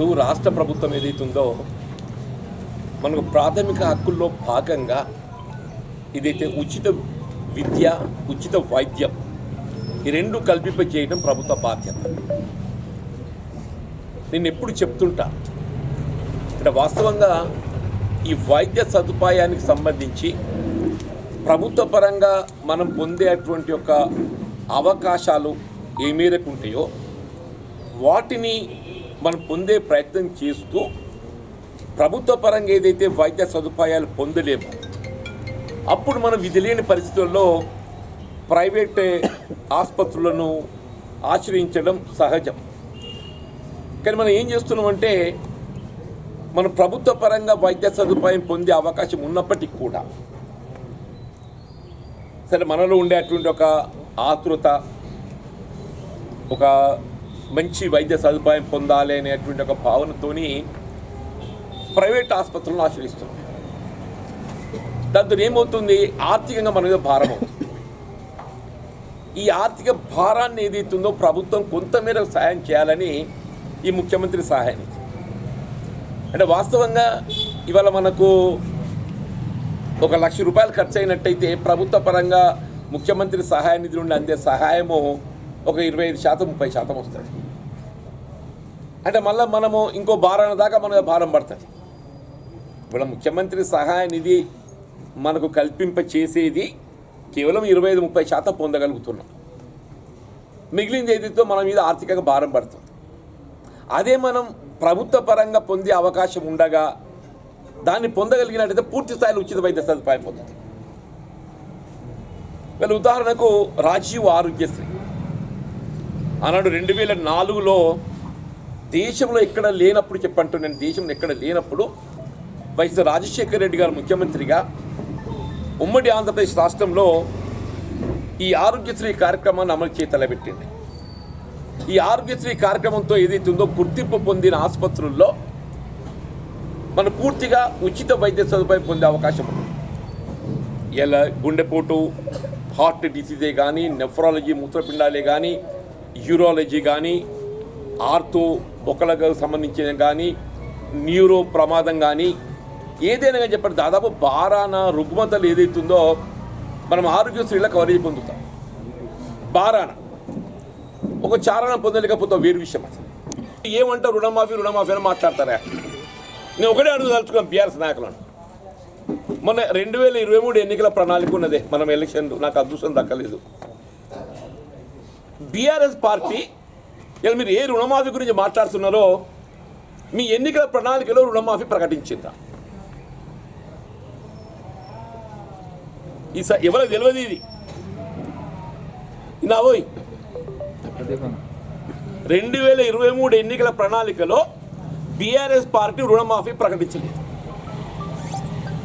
ఇప్పుడు రాష్ట్ర ప్రభుత్వం ఏదైతుందో మనకు ప్రాథమిక హక్కుల్లో భాగంగా ఇదైతే ఉచిత విద్య ఉచిత వైద్యం ఈ రెండు కల్పింప చేయడం ప్రభుత్వ బాధ్యత. నేను ఎప్పుడు చెప్తుంటా అంటే వాస్తవంగా ఈ వైద్య సదుపాయానికి సంబంధించి ప్రభుత్వ పరంగా మనం పొందేటువంటి యొక్క అవకాశాలు ఏ మేరకు ఉంటాయో వాటిని మనం పొందే ప్రయత్నం చేస్తూ ప్రభుత్వ పరంగా ఏదైతే వైద్య సదుపాయాలు పొందలేము అప్పుడు మనం విధి లేని పరిస్థితుల్లో ప్రైవేట్ ఆసుపత్రులను ఆశ్రయించడం సహజం. కానీ మనం ఏం చేస్తున్నామంటే మన ప్రభుత్వ పరంగా వైద్య సదుపాయం పొందే అవకాశం ఉన్నప్పటికీ కూడా సరే మనలో ఉండే అటువంటి ఒక ఆతృత ఒక మంచి వైద్య సదుపాయం పొందాలి అనేటువంటి ఒక భావనతోని ప్రైవేట్ ఆసుపత్రులను ఆశ్రయిస్తున్నాం. దాంతో ఏమవుతుంది? ఆర్థికంగా మన మీద భారం అవుతుంది. ఈ ఆర్థిక భారాన్ని ఏదైతుందో ప్రభుత్వం కొంతమేర సహాయం చేయాలని ఈ ముఖ్యమంత్రి సహాయం అంటే వాస్తవంగా ఇవాళ మనకు ఒక లక్ష రూపాయలు ఖర్చు అయినట్టయితే ప్రభుత్వ పరంగా ముఖ్యమంత్రి సహాయ నిధి నుండి అందే సహాయము ఒక ఇరవై ఐదు శాతం ముప్పై శాతం వస్తుంది. అంటే మళ్ళీ మనము ఇంకో భారాన దాకా మనకు భారం పడుతుంది. ఇప్పుడు ముఖ్యమంత్రి సహాయ నిధి మనకు కల్పింప చేసేది కేవలం ఇరవై ఐదు ముప్పై శాతం పొందగలుగుతున్నాం. మిగిలింది ఏదితో మన మీద ఆర్థికంగా భారం పడుతుంది. అదే మనం ప్రభుత్వ పరంగా పొందే అవకాశం ఉండగా దాన్ని పొందగలిగినట్టయితే పూర్తి స్థాయిలో ఉచిత వైద్య సదుపాయం పొందుతుంది వీళ్ళ ఉదాహరణకు రాజీవ్ ఆరోగ్యశ్రీ. ఆనాడు రెండు వేల నాలుగులో దేశంలో ఎక్కడ లేనప్పుడు చెప్పంటూ నేను దేశంలో ఎక్కడ లేనప్పుడు వైఎస్ రాజశేఖర రెడ్డి గారు ముఖ్యమంత్రిగా ఉమ్మడి ఆంధ్రప్రదేశ్ రాష్ట్రంలో ఈ ఆరోగ్యశ్రీ కార్యక్రమాన్ని అమలు చేయ తలపెట్టింది. ఈ ఆరోగ్యశ్రీ కార్యక్రమంతో ఏదైతే ఉందో గుర్తింపు పొందిన ఆసుపత్రుల్లో మనం పూర్తిగా ఉచిత వైద్య సదుపాయం పొందే అవకాశం ఉంది. ఎలా గుండెపోటు హార్ట్ డిసీజే కానీ నెఫ్రాలజీ మూత్రపిండాలే కానీ యూరాలజీ కానీ ఆర్థో బొక్కలకు సంబంధించిన కానీ న్యూరో ప్రమాదం కానీ ఏదైనా కానీ చెప్పండి. దాదాపు బారాన రుగ్మతలు ఏదైతుందో మనం ఆరోగ్యశ్రీలో కవరేజ్ పొందుతాం. బారాన. ఒక చారణ పొందలేకపోతాం వేరు విషయం అసలు ఏమంటారు రుణమాఫీ రుణమాఫీ అని మాట్లాడతారా? నేను ఒకటే అడుగుదలుచుకున్నాను బీఆర్ఎస్ నాయకులను. మొన్న రెండు వేల ఇరవై మూడు ఎన్నికల ప్రణాళిక ఉన్నదే మనం ఎలక్షన్ నాకు అదృష్టం దక్కలేదు. బీఆర్ఎస్ పార్టీ ఇలా మీరు ఏ రుణమాఫీ గురించి మాట్లాడుతున్నారో మీ ఎన్నికల ప్రణాళికలో రుణమాఫీ ప్రకటించిందా? ఈ స- ఎవరికి తెలియదు ఇది? నావోయ్ రెండు వేల ఇరవై మూడు ఎన్నికల ప్రణాళికలో బీఆర్ఎస్ పార్టీ రుణమాఫీ ప్రకటించలేదు.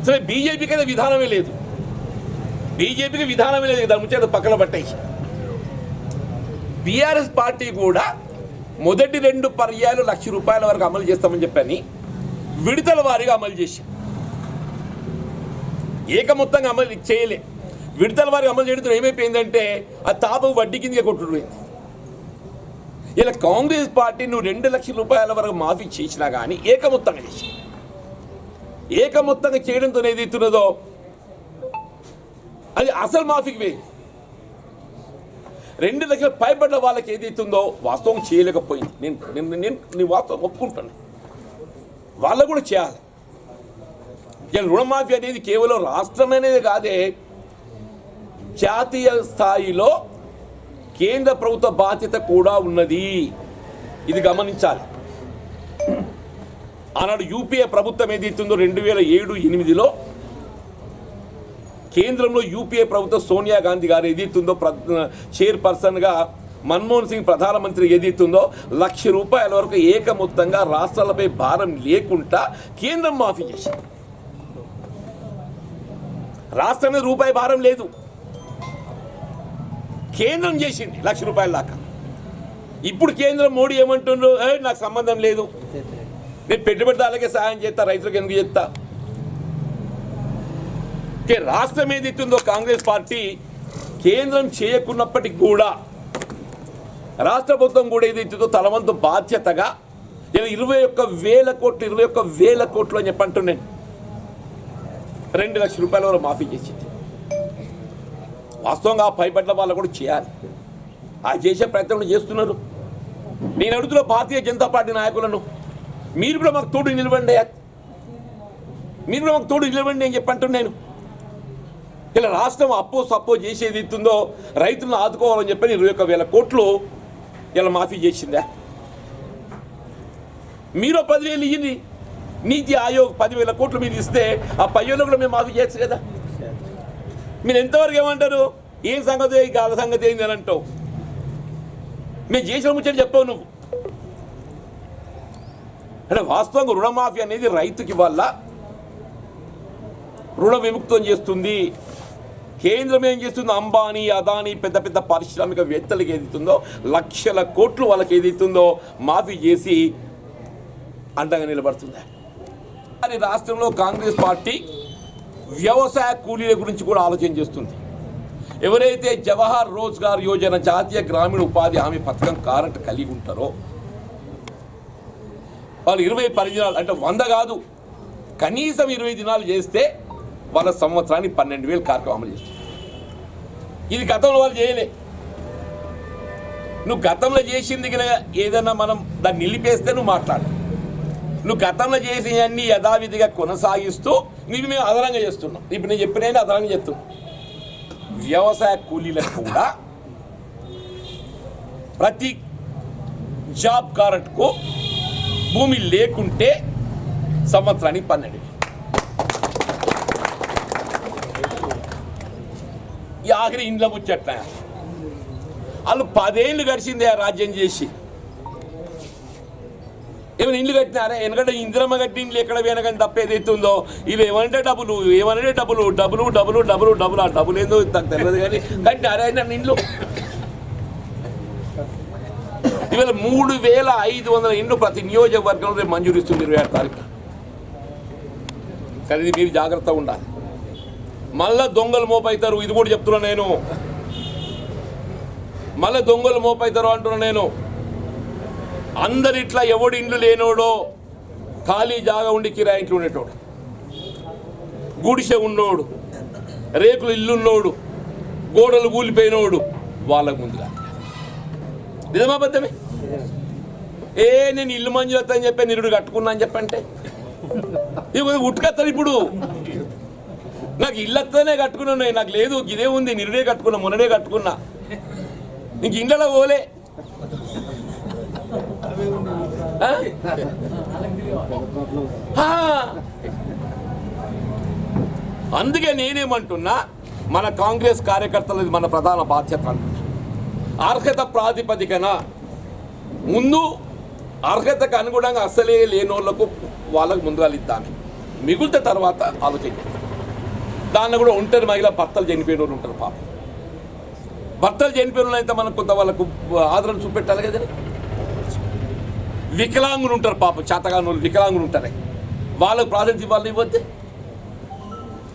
సరే బీజేపీకి అయితే విధానమే లేదు. బీజేపీకి విధానమే లేదు దాని ముచ్చేత పక్కన పట్టేసి. బీఆర్ఎస్ పార్టీ కూడా మొదటి రెండు పర్యాలు లక్ష రూపాయల వరకు అమలు చేస్తామని చెప్పని విడతల వారీగా అమలు చేసి ఏకమొత్తంగా అమలు చేయలే. విడతల వారికి అమలు చేయడంతో ఏమైపోయిందంటే ఆ తాపు వడ్డీ కిందకే కొట్టుకుపోయింది. ఇలా కాంగ్రెస్ పార్టీ నువ్వు రెండు లక్షల రూపాయల వరకు మాఫీ చేసినా కానీ ఏకమొత్తంగా చేసి ఏకమొత్తంగా చేయడంతో ఏదైతున్నదో అది అసలు మాఫీకి పోయింది. రెండు లక్షల పైబడ్డ వాళ్ళకి ఏది ఇస్తుందో వాస్తవం చేయలేకపోయింది. నేను నేను నేను నీ వాస్తవం ఒప్పుకుంటాను. వాళ్ళకు కూడా చేయాలి. ఇలా రుణమాఫీ అనేది కేవలం రాష్ట్రం అనేది కాదే జాతీయ స్థాయిలో కేంద్ర ప్రభుత్వ బాధ్యత కూడా ఉన్నది. ఇది గమనించాలి. ఆనాడు యూపీఏ ప్రభుత్వం ఏదైతుందో రెండు వేల ఏడు ఎనిమిదిలో కేంద్రంలో యూపీఏ ప్రభుత్వం సోనియా గాంధీ గారు ఏదైతుందో చైర్పర్సన్గా మన్మోహన్ సింగ్ ప్రధానమంత్రి ఏదైతుందో లక్ష రూపాయల వరకు ఏకమొత్తంగా రాష్ట్రాలపై భారం లేకుండా కేంద్రం మాఫీ చేసింది. రాష్ట్రం రూపాయి భారం లేదు. కేంద్రం చేసింది లక్ష రూపాయల దాకా. ఇప్పుడు కేంద్రం మోడీ ఏమంటుండ్రు నాకు సంబంధం లేదు. నేను పెట్టుబడిదారులకే సహాయం చేస్తా రైతులకు ఎందుకు చేస్తా? ఓకే, రాష్ట్రం ఏది కాంగ్రెస్ పార్టీ కేంద్రం చేయకున్నప్పటికి కూడా రాష్ట్ర ప్రభుత్వం కూడా ఏది తలవంతు బాధ్యతగా నేను ఇరవై ఒక్క వేల కోట్లు ఇరవై ఒక్క వేల కోట్లు అని చెప్పంటున్నాను రెండు లక్షల రూపాయల వరకు మాఫీ చేసింది. వాస్తవంగా ఆ పైబడ్ల వాళ్ళు కూడా చేయాలి. ఆ చేసే ప్రయత్నం చేస్తున్నారు. నేను అడుగుతున్న భారతీయ జనతా పార్టీ నాయకులను మీరు కూడా మాకు తోడు నిలవండి మీరు కూడా మాకు తోడు నిలవండి అని చెప్పంటున్నాను నేను. ఇలా రాష్ట్రం అప్పో సపోజ్ చేసేది ఇస్తుందో రైతులను ఆదుకోవాలని చెప్పి ఇరవై ఒక్క వేల కోట్లు ఇలా మాఫీ చేసిందా? మీరు పదివేలు ఇయ్యండి. నీతి ఆయోగ్ పదివేల కోట్లు మీరు ఇస్తే ఆ పదివేలు కూడా మేము మాఫీ చేయొచ్చు కదా? మీరు ఎంతవరకు ఏమంటారు? ఏం సంగతి? కాల సంగతి ఏంది అని అంటావు. మేము చేసిన ముచ్చని చెప్పావు నువ్వు. అంటే వాస్తవంగా రుణమాఫీ అనేది రైతుకి వల్ల రుణ విముక్తం చేస్తుంది. కేంద్రం ఏం చేస్తుందో అంబానీ అదానీ పెద్ద పెద్ద పారిశ్రామికవేత్తలకు ఏదైతుందో లక్షల కోట్లు వాళ్ళకి ఏదైతుందో మాఫీ చేసి అండగా నిలబడుతుంది. కానీ రాష్ట్రంలో కాంగ్రెస్ పార్టీ వ్యవసాయ కూలీల గురించి కూడా ఆలోచన చేస్తుంది. ఎవరైతే జవహర్ రోజ్గార్ యోజన జాతీయ గ్రామీణ ఉపాధి హామీ పథకం కారంట్ కలిగి ఉంటారో వాళ్ళు ఇరవై పది దినాలు అంటే వంద కాదు కనీసం ఇరవై దినాలు చేస్తే వాళ్ళ సంవత్సరానికి పన్నెండు వేలు కార్యక్రమం అమలు చేస్తుంది. ఇది గతంలో వాళ్ళు చేయలే. నువ్వు గతంలో చేసింది కనుక ఏదైనా మనం దాన్ని నిలిపేస్తే నువ్వు మాట్లాడు నువ్వు గతంలో చేసినవన్నీ యథావిధిగా కొనసాగిస్తూ ఇవి మేము అదనంగా చేస్తున్నాం. ఇప్పుడు నేను చెప్పిన అదనంగా చెప్తున్నాం. వ్యవసాయ కూలీలకు కూడా ప్రతి జాబ్ కారట్కు భూమి లేకుంటే సంవత్సరానికి పన్నెండు ఈ ఆఖరి ఇంట్లో ముచ్చట్ల. వాళ్ళు పదేళ్ళు గడిచింది ఆ రాజ్యం చేసి. ఏమైనా ఇండ్లు కట్టినారా? ఎందుకంటే ఇందిరమ్మ కట్టి ఇండ్లు ఎక్కడ వెనకని తప్ప ఏదైతే ఉందో ఇవి ఏమంటే డబ్బులు ఏమనంటే డబ్బులు డబ్బులు డబ్బులు డబ్బులు డబ్బులు ఆ డబ్బులు ఏందో నాకు తెలియదు కానీ కట్టినారా నన్ను ఇండ్లు? ఇవాళ మూడు వేల ఐదు వందల ఇండ్లు ప్రతి నియోజకవర్గంలో రేపు ఇరవై ఆరు తారీఖు కానీ మీరు జాగ్రత్తగా ఉండాలి. మళ్ళా దొంగలు మోపైతారు. ఇది కూడా చెప్తున్నా నేను. మళ్ళీ దొంగలు మోపైతారు అంటున్నా నేను. అందరిట్లా ఎవడు ఇండ్లు లేనోడో ఖాళీ జాగా ఉండి కిరాయి ఉండేటోడు. గుడిసె ఉన్నోడు. రేకులు ఇల్లున్నోడు గోడలు కూలిపోయినోడు. వాళ్ళకు ముందుగా నిజమా బద్దమే ఏ నేను ఇల్లు మంజూరు అని చెప్పి నిరుడు కట్టుకున్నా అని చెప్పంటే. ఇవి ఉట్టుకత్తారు ఇప్పుడు. నాకు ఇళ్ళతోనే వస్తేనే కట్టుకున్నాను నాకు లేదు ఇదే ఉంది నిన్నే కట్టుకున్నా మొన్ననే కట్టుకున్నా. నీకు ఇండ్లలో పోలే. అందుకే నేనేమంటున్నా మన కాంగ్రెస్ కార్యకర్తలది మన ప్రధాన బాధ్యత. అర్హత ప్రాతిపదికన ముందు అర్హతకు అనుగుణంగా అసలే లేనోళ్ళకు వాళ్ళకు ముందుగా ఇద్దాను మిగులుత తర్వాత ఆలోచించాలి దానిలో కూడా ఒంటరి మహిళ భర్తలు చనిపోయిన వాళ్ళు ఉంటారు పాపం. భర్తలు చనిపోయిన వాళ్ళు అయితే మనం కొంత వాళ్ళకు ఆదరణ చూపెట్టాలి కదండి వికలాంగులు ఉంటారు పాపం చేతగాని వాళ్ళు వికలాంగులు ఉంటారు. వాళ్ళకు ప్రాధాన్యత ఇవ్వాలి ఇవ్వద్దు.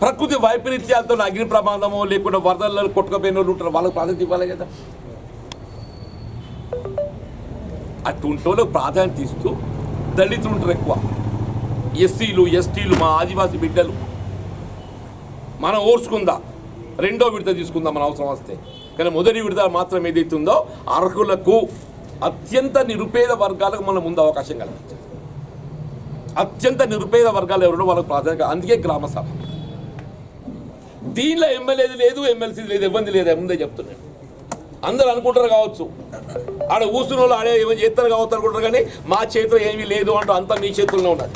ప్రకృతి వైపరీత్యాలతో అగ్ని ప్రమాదమో లేకుండా వరదల్లో కొట్టుకుపోయిన వాళ్ళు ఉంటారు వాళ్ళకు ప్రాధాన్యత ఇవ్వాలి కదా. అటువంటి వాళ్ళకు ప్రాధాన్యత ఇస్తూ దళితులు ఉంటారు ఎక్కువ. ఎస్సీలు ఎస్టీలు మా ఆదివాసీ బిడ్డలు. మనం ఓర్చుకుందా? రెండో విడత తీసుకుందాం మన అవసరం వస్తే. కానీ మొదటి విడత మాత్రం ఏదైతుందో అర్హులకు అత్యంత నిరుపేద వర్గాలకు మనం ముందు అవకాశం కల్పించాలి. అత్యంత నిరుపేద వర్గాలు ఎవరో వాళ్ళకు ప్రాధాన్యత. అందుకే గ్రామ సభ. దీనిలో ఎమ్మెల్యేది లేదు ఎమ్మెల్సీ లేదు ఇబ్బంది లేదు ముందే చెప్తున్నాను. అందరూ అనుకుంటారు కావచ్చు. ఆడ కూర్చున్న వాళ్ళు ఆడే ఏమైనా చేస్తారు కావచ్చు అనుకుంటారు కానీ మా చేతిలో ఏమీ లేదు అంటూ అంతా మీ చేతుల్లో ఉన్నది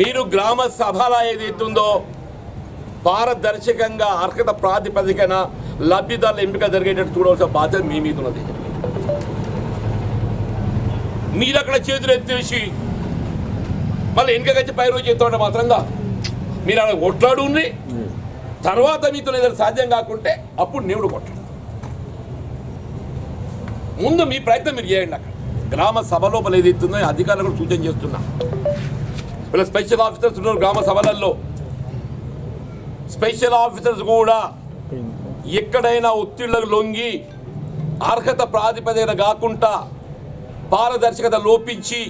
మీరు గ్రామ సభల ఏదైతుందో పారదర్శకంగా అర్హత ప్రాతిపదికన లబ్ధిదారుల ఎంపిక జరిగేటట్టు చూడవలసిన బాధ్యత మీ మీద ఉన్నది. మీరు అక్కడ చేతులు ఎత్తేసి మళ్ళీ వెనుకకొచ్చి పై రోజు చేస్తుంటే మాత్రంగా మీరు అక్కడ కొట్లాడు తర్వాత మీతో ఏదైనా సాధ్యం కాకుంటే అప్పుడు నేవుడు కొట్టడు ముందు మీ ప్రయత్నం మీరు చేయండి అక్కడ. గ్రామ సభ లోపల ఏదైతుందో అధికారులు కూడా సూచన చేస్తున్నా. వీళ్ళ స్పెషల్ ఆఫీసర్స్ ఉన్నారు గ్రామ సభలలో. స్పెషల్ ఆఫీసర్స్ కూడా ఎక్కడైనా ఒత్తిళ్ళకు లొంగి అర్హత ప్రాతిపదికన కాకుండా పారదర్శకత లోపించి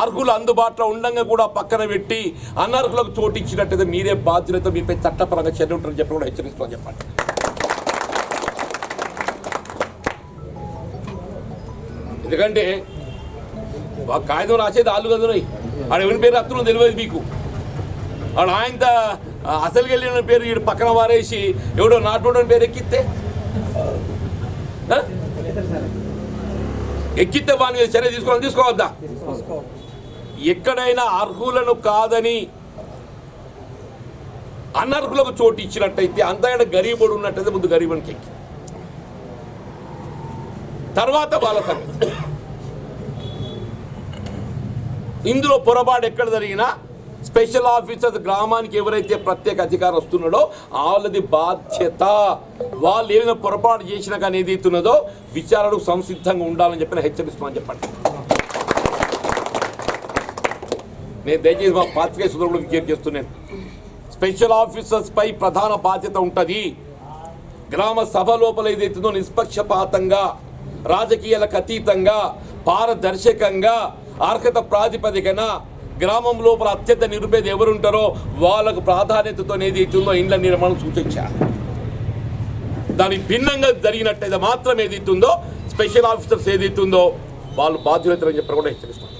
అర్హులు అందుబాటులో ఉండంగా కూడా పక్కన పెట్టి అనర్హులకు చోటు మీరే బాధ్యులతో మీపై చట్టపరంగా చర్య ఉంటారని చెప్పి కూడా హెచ్చరిస్తామని చెప్పండి. ఎందుకంటే కాగితం రాసేది ఆలు కదున్నాయి ఆడ ఎవరి పేరు అత్తులో తెలియదు మీకు. ఆడ ఆయన అసలు వెళ్ళిన పేరు ఈడు పక్కన వారేసి ఎవడో నాటుడని పేరు ఎక్కిస్తే ఎక్కితే వాని మీద చర్య తీసుకోవాలి తీసుకోవద్దా? ఎక్కడైనా అర్హులను కాదని అనర్హులకు చోటు ఇచ్చినట్టయితే అంతకంటే గరీబుడు ఉన్నట్టయితే ముందు గరీబునికి ఎక్కి. తర్వాత వాళ్ళ సంగతి. ఇందులో పొరపాటు ఎక్కడ జరిగినా స్పెషల్ ఆఫీసర్స్ గ్రామానికి ఎవరైతే ప్రత్యేక అధికారం వస్తున్నాడో వాళ్ళది బాధ్యత. వాళ్ళు ఏమైనా పొరపాటు చేసినా కానీ ఏది అవుతున్నదో విచారణకు సంసిద్ధంగా ఉండాలని చెప్పిన హెచ్చరిస్తున్నాను చెప్పండి. నేను దయచేసి మా పాత్రికేయ సోదరులు విజ్ఞప్తి చేస్తున్నాను. స్పెషల్ ఆఫీసర్స్పై ప్రధాన బాధ్యత ఉంటుంది. గ్రామ సభ లోపల ఏదైతుందో నిష్పక్షపాతంగా రాజకీయాలకు అతీతంగా పారదర్శకంగా అర్హత ప్రాతిపదికన గ్రామం లోపల అత్యంత నిరుపేద ఎవరుంటారో వాళ్ళకు ప్రాధాన్యతతో ఇస్తుందో ఇండ్ల నిర్మాణం సూచించారు. దానికి భిన్నంగా జరిగినట్టయితే మాత్రం ఏది ఇస్తుందో స్పెషల్ ఆఫీసర్స్ ఏది ఇస్తుందో వాళ్ళు బాధ్యులతని చెప్పి కూడా హెచ్చరిస్తారు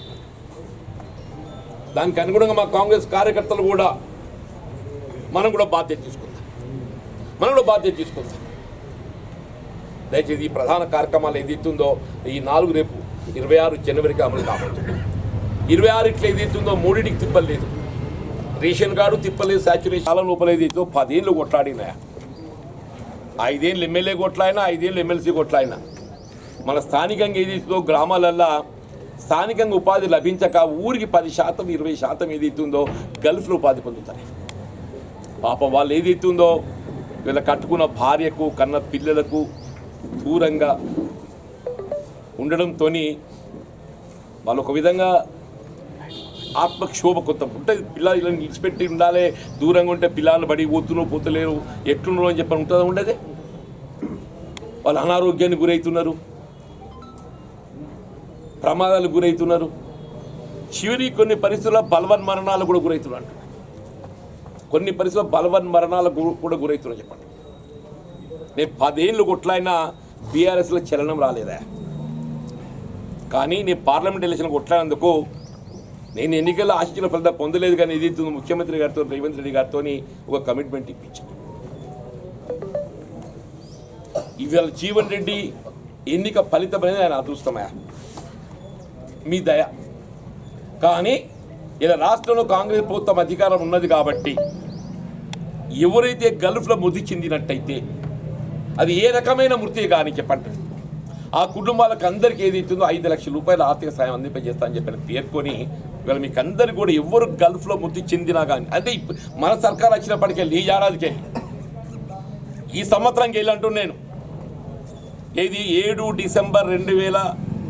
దానికి అనుగుణంగా మా కాంగ్రెస్ కార్యకర్తలు కూడా మనం కూడా బాధ్యత తీసుకుందాం. మనం కూడా బాధ్యత తీసుకుందాం. దయచేసి ఈ ప్రధాన కార్యక్రమాలు ఏది ఇస్తుందో ఈ నాలుగు రేపు ఇరవై ఆరు జనవరికి అమలు కాబోతుంది. ఇరవై ఆరు ఇట్లా ఏదైతుందో మూడింటికి తిప్పలేదు. రేషన్ కార్డు తిప్పలేదు సాచురేషన్ కాలం లోపల ఏదైతుందో పదేళ్ళు కొట్లాడినా ఐదేళ్ళు ఎమ్మెల్యే కొట్లాయినా ఐదేళ్ళు ఎమ్మెల్సీ కొట్లాయినా మన స్థానికంగా ఏదైతుందో గ్రామాలల్లో స్థానికంగా ఉపాధి లభించక ఊరికి పది శాతం ఇరవై శాతం ఏదైతుందో గల్ఫ్లో ఉపాధి పొందుతారు. పాపం వాళ్ళు ఏదైతుందో వీళ్ళ కట్టుకున్న భార్యకు కన్న పిల్లలకు దూరంగా ఉండడంతో వాళ్ళు ఒక విధంగా ఆత్మక్షోభ కొత్త ఉంటుంది. పిల్లలు ఇలా నిలిచిపెట్టి ఉండాలి దూరంగా ఉంటే పిల్లలు బడి పోతున్నారు పోతలేరు ఎట్లున్నారు అని చెప్పని ఉంటుందా ఉండేది? వాళ్ళు అనారోగ్యానికి గురవుతున్నారు ప్రమాదాలకు గురవుతున్నారు చివరి కొన్ని పరిస్థితుల్లో బలవన్ మరణాలు కూడా గురవుతున్నారు కొన్ని పరిస్థితుల్లో బలవన్ మరణాలకు కూడా గురవుతున్నారు చెప్పండి. నేను పదేళ్ళు కొట్లైనా బీఆర్ఎస్లో చలనం రాలేదా? కానీ నేను పార్లమెంట్ ఎలక్షన్ కొట్లాడేందుకు నేను ఎన్నికల్లో ఆశించిన ఫలితం పొందలేదు కానీ ఇది ముఖ్యమంత్రి గారితో రేవంత్ రెడ్డి గారితో ఒక కమిట్మెంట్ ఇప్పించాను ఇవాళ జీవన్ రెడ్డి ఎన్నిక ఫలితం అనేది ఆయన అదృష్టమయ్యా మీ దయ. కానీ ఇలా రాష్ట్రంలో కాంగ్రెస్ ప్రభుత్వం అధికారం ఉన్నది కాబట్టి ఎవరైతే గల్ఫ్లో మృతి చెందినట్టయితే అది ఏ రకమైన మృతి కానీ చెప్పండి. ఆ కుటుంబాలకు అందరికీ ఏది ఇచ్చిందో ఐదు లక్షల రూపాయల ఆర్థిక సాయం అందింపజేస్తా అని చెప్పి పేర్కొని ఇవాళ మీకు అందరికి కూడా ఎవరు గల్ఫ్లో మృతి చెందినా కానీ అంటే మన సర్కార్ వచ్చినప్పటికెళ్ళి ఈ ఏడాదికి. ఈ సంవత్సరానికి వెళ్ళి అంటూ నేను. ఏది? ఏడు డిసెంబర్ రెండు వేల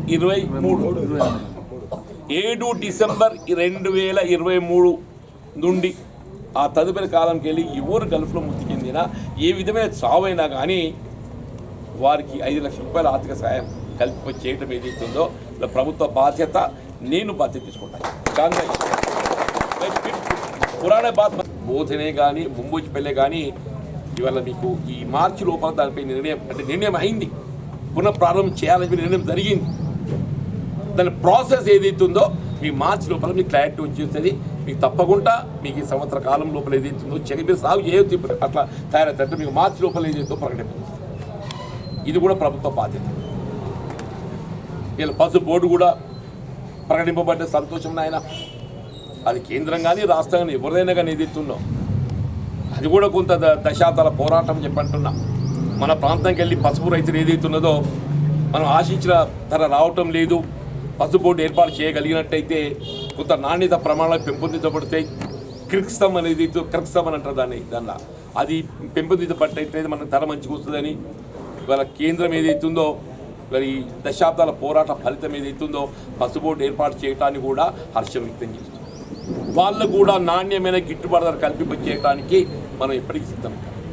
ఇరవై మూడు. ఏడు డిసెంబర్ రెండు వేల ఇరవై మూడు నుండి ఆ తదుపరి కాలంకి వెళ్ళి ఎవరు గల్ఫ్లో మృతి చెందినా ఏ విధమైన చావైనా కానీ వారికి ఐదు లక్షల రూపాయల ఆర్థిక సాయం కల్పి చేయటం ఏదైతుందో ప్రభుత్వ బాధ్యత నేను బాధ్యత తీసుకుంటాను కానీ పురాణ బాధ బోధనే కానీ ముంబోచి కానీ ఇవాళ మీకు ఈ మార్చి లోపల దానిపై నిర్ణయం అంటే నిర్ణయం అయింది. పునః ప్రారంభం చేయాలని నిర్ణయం జరిగింది. దాని ప్రాసెస్ ఏదైతుందో మీ మార్చి లోపల మీకు క్లారిటీ వచ్చేస్తుంది మీకు తప్పకుండా మీకు ఈ సంవత్సర కాలం లోపల ఏదైతుందో చెక్ మీరు సాగు చేయొచ్చు. అట్లా తయారైతే మీకు మార్చి లోపల ఏదైతే ప్రకటింపు ఇది కూడా ప్రభుత్వ బాధ్యత. వీళ్ళ పసు బోర్డు కూడా ప్రకటింపబడ్డ సంతోషం నాయన. అది కేంద్రం కానీ రాష్ట్రం కానీ ఎవరిదైనా కానీ ఏదైతుందో అది కూడా కొంత ద- దశాబ్దాల పోరాటం చెప్పంటున్నా మన ప్రాంతంకి వెళ్ళి పసుపు రైతులు ఏదైతున్నదో మనం ఆశించిన ధర రావటం లేదు. పసుపు బోర్డు ఏర్పాటు చేయగలిగినట్టయితే కొంత నాణ్యత ప్రమాణాలు పెంపొందించబడతాయి క్రిక్స్తం అనేది క్రిక్స్తం అని అంటారు దాన్ని దాన్ని. అది పెంపొందించబట్టయితే మనకు ధర మంచిగా వస్తుందని ఇవాళ కేంద్రం ఏదైతుందో మరి ఈ దశాబ్దాల పోరాట ఫలితం ఏదైతుందో బస్సు బోర్డు ఏర్పాటు చేయడానికి కూడా హర్షం వ్యక్తం చేస్తుంది. వాళ్ళు కూడా నాణ్యమైన గిట్టుబాటు ధర కల్పింప చేయడానికి మనం ఎప్పటికీ సిద్ధం